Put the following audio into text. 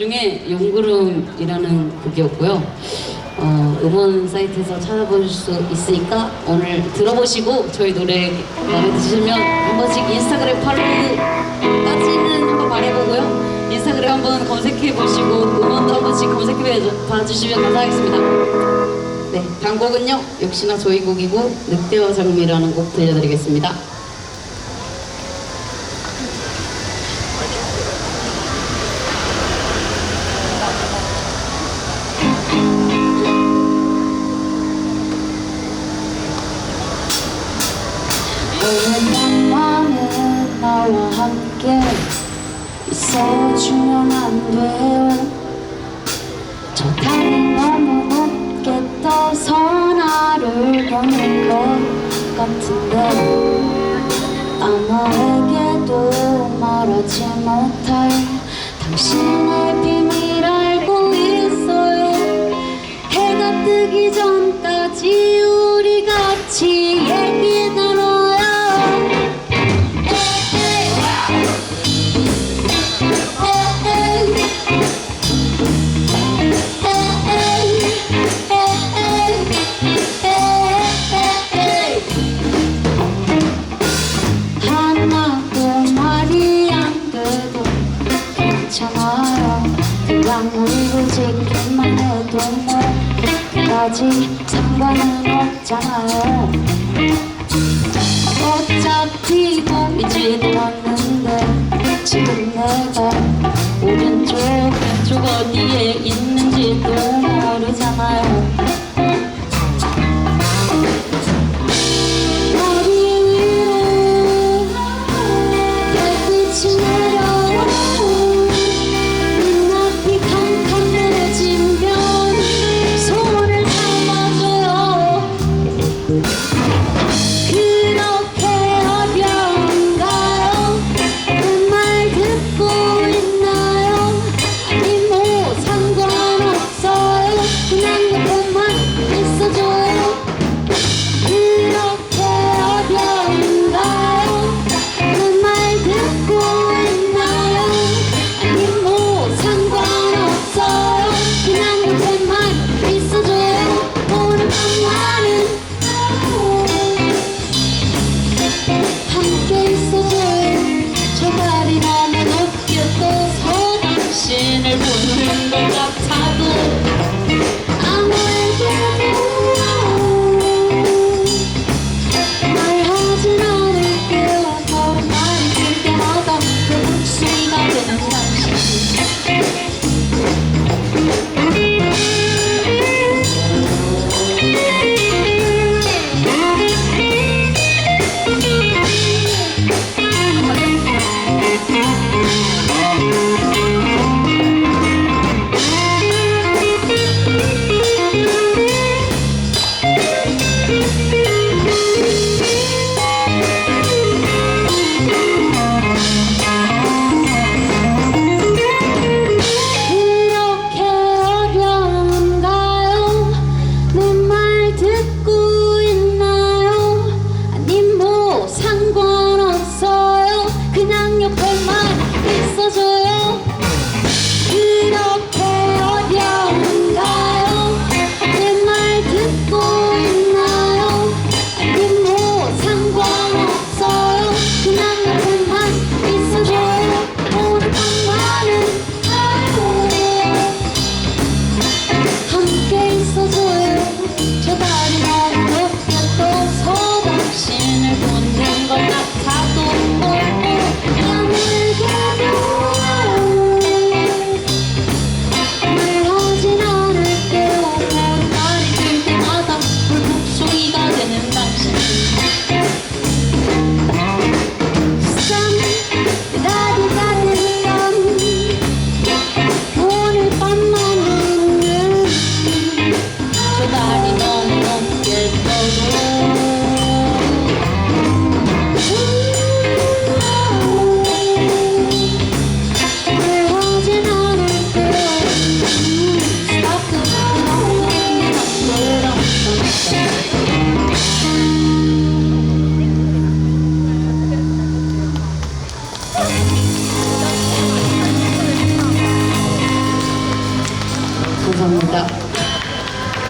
중에 용구름이라는 곡이었고요. 어, 음원 사이트에서 찾아보실 수 있으니까 오늘 들어보시고 저희 노래 마음에 드시면 한 번씩 인스타그램 팔로우까지는 한번 말해보고요. 인스타그램 한번 검색해 보시고 음원도 한 번씩 검색해 봐주시면 감사하겠습니다. 네, 다음 곡은요. 역시나 저희 곡이고 늑대와 장미라는 곡 들려드리겠습니다. 나와 함께 있어주면 안 돼요. 저 달이 너무 높게 떠서 나를 보는 것 같은데 아무에게도 말하지 못할 당신의 그다지 상관은 없잖아요 어차피 보이지도 않는데 지금 내가 오른쪽 왼쪽 어디에 있는 Oh,